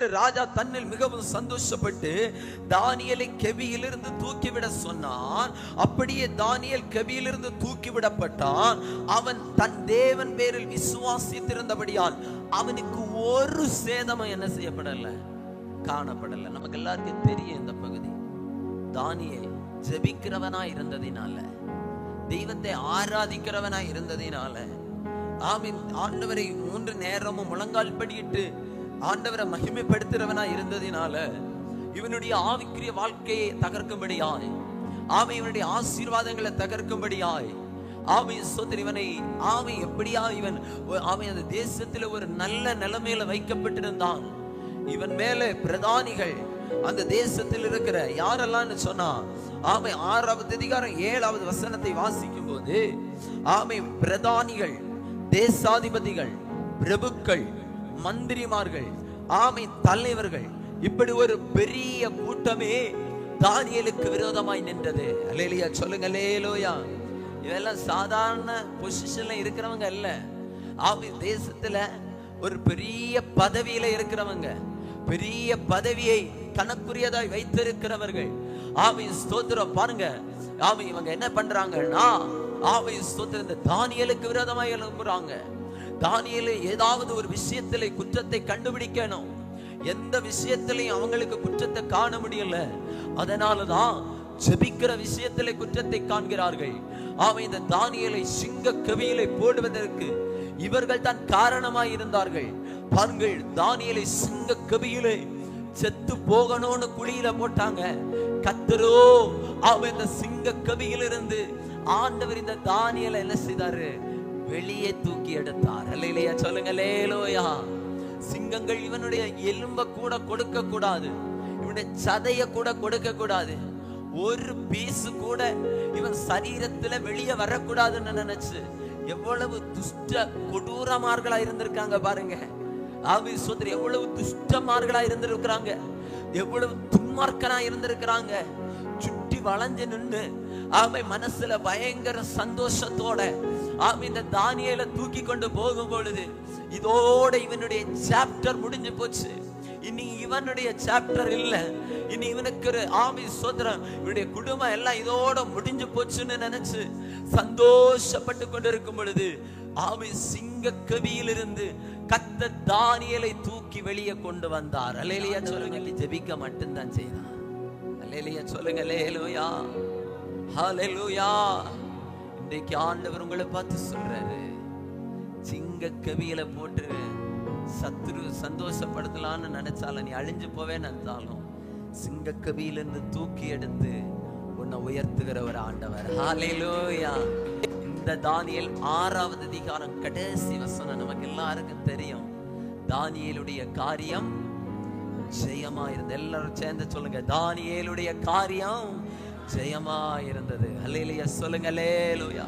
ராஜா தன்னில் மிகவும் சந்தோஷப்பட்டு தானியலை கெவியிலிருந்து தூக்கிவிட சொன்னான். அப்படியே தானியல் கெவியிலிருந்து தூக்கிவிடப்பட்டான். அவன் தன் தேவன் பேரில் விசுவாசித்திருந்தபடியால் அவனுக்கு ஒரு சேதமும் என்ன செய்யப்படல? காணப்படல. நமக்கு எல்லாருக்கும் தெரியும் இந்த பகுதி. தானியல் ஜெபிக்கிறவனா இருந்ததினால தெய்வத்தை ஆராதிக்கிறவனா இருந்ததினால ஆமின். ஆண்டவரை மூன்று நேரமும் முழங்கால் படியிட்டு ஆண்டவரை மகிமைப்படுத்துறவனா இருந்ததினால இவனுடைய ஆவிக்குரிய வாழ்க்கையை தகர்க்கும்படியாய் ஆமை இவனுடைய ஆசீர்வாதங்களை தகர்க்கும்படியாய் ஆமை சோத்திர இவனை ஆமை எப்படியா இவன் ஆமை அந்த தேசத்துல ஒரு நல்ல நிலைமையில வைக்கப்பட்டிருந்தான். இவன் மேலே பிரதானிகள் அந்த தேசத்தில் இருக்கிற யாரெல்லாம் சொன்னா ஆமை ஆறாவது அதிகாரம் ஏழாவது வசனத்தை வாசிக்கும் போது ஆமை பிரதானிகள் தேசாதிபதிகள் பிரபுக்கள் மந்திரிமார்கள் ஆமை தலைவர்கள் இப்படி ஒரு பெரிய கூட்டமே தானியலுக்கு விரோதமாய் நின்றது. அலேலியா சொல்லுங்க லேலோயா இதெல்லாம் சாதாரண பொசிஷன்ல இருக்கிறவங்க அல்ல. ஆமை தேசத்துல ஒரு பெரிய பதவியில இருக்கிறவங்க பெரிய பதவியை தனக்குரியதாய் வைத்திருக்கிறவர்கள். ஆமை ஸ்தோத்திரம் பாருங்க. ஆமை இவங்க என்ன பண்றாங்கன்னா ஆமை ஸ்தோத்திரம் இந்த தானியலுக்கு விரோதமாய் எழுப்புறாங்க. தானியல ஏதாவது ஒரு விஷயத்திலே குற்றத்தை கண்டுபிடிக்கணும். எந்த விஷயத்திலையும் அவங்களுக்கு குற்றத்தை காண முடியல. அதனாலதான் ஜெபிக்கிற விஷயத்திலே குற்றத்தை காண்கிறார்கள். ஆமை இந்த தானியலை சிங்க கவியிலை போடுவதற்கு இவர்கள் தான் காரணமாய் இருந்தார்கள். பாருங்கள் தானியலை சிங்க கவியிலே செத்து போகணும்னு குழியில போட்டாங்க. கத்தரோ அவன் இந்த சிங்க கவியிலிருந்து ஆண்டவர் இந்த தானியலை என்ன செய்தாரு? வெளியே தூக்கி எடுத்தார். இல்லையா சொல்லுங்க லேலோயா சிங்கங்கள் இவனுடைய எலும்ப கூட கொடுக்க கூடாது. இவனுடைய சதைய கூட கொடுக்க கூடாது. ஒரு பீஸ் கூட இவன் சரீரத்துல வெளியே வரக்கூடாதுன்னு நினைச்சு எவ்வளவு துஷ்ட கொடூரமார்களா இருந்திருக்காங்க பாருங்க. ஆவி சோதரி எவ்வளவு துஷ்டமார்களா இருந்திருக்கிறாங்க. எவ்வளவு துன்மார்க்கனா இருந்திருக்கிறாங்க. வளைஞ்சு நின்று ஆமை மனசுல பயங்கர சந்தோஷத்தோட ஆமை இந்த தானியல தூக்கி கொண்டு போகும் பொழுது இதோட இவனுடைய சாப்டர் முடிஞ்சு போச்சு. இனி இவனுடைய சாப்டர் இல்ல. இனி இவனுக்கு ஒரு ஆமி சோதரம் இவனுடைய குடும்பம் எல்லாம் இதோட முடிஞ்சு போச்சுன்னு நினைச்சு சந்தோஷப்பட்டு கொண்டிருக்கும் பொழுது ஆமி சிங்க கவியிலிருந்து கத்த தானியலை தூக்கி வெளியே கொண்டு வந்தார். அலேலியா சொல்லுங்க ஜெபிக்க மட்டும்தான் செய்தான். அலேலியா சொல்லுங்க லேலோயா ஹalleluya. இன்றைக்கு ஆண்டவர் உங்களை பார்த்து சொல்றாரு. சிங்க கவியில போட்டு சத்துரு சந்தோஷப்படுத்தலாம்னு நினைச்சாலும் நீ அழிஞ்சு போவே நினைச்சாலும் சிங்க கவியிலிருந்து தூக்கி எடுத்து உன்னை உயர்த்துகிற ஒரு ஆண்டவர். ஹalleluya. இந்த தானியல் ஆறாவது அதிகாரம் கடைசி வசனம் நமக்கு எல்லாருக்கும் தெரியும். தானியலுடைய காரியம் ஜெயமா இருந்தது எல்லாரும் சேர்ந்து சொல்லுங்க தானியேலுடைய காரியம் ஜெயமா இருந்தது அல்லேலூயா சொல்லுங்க லேலுயா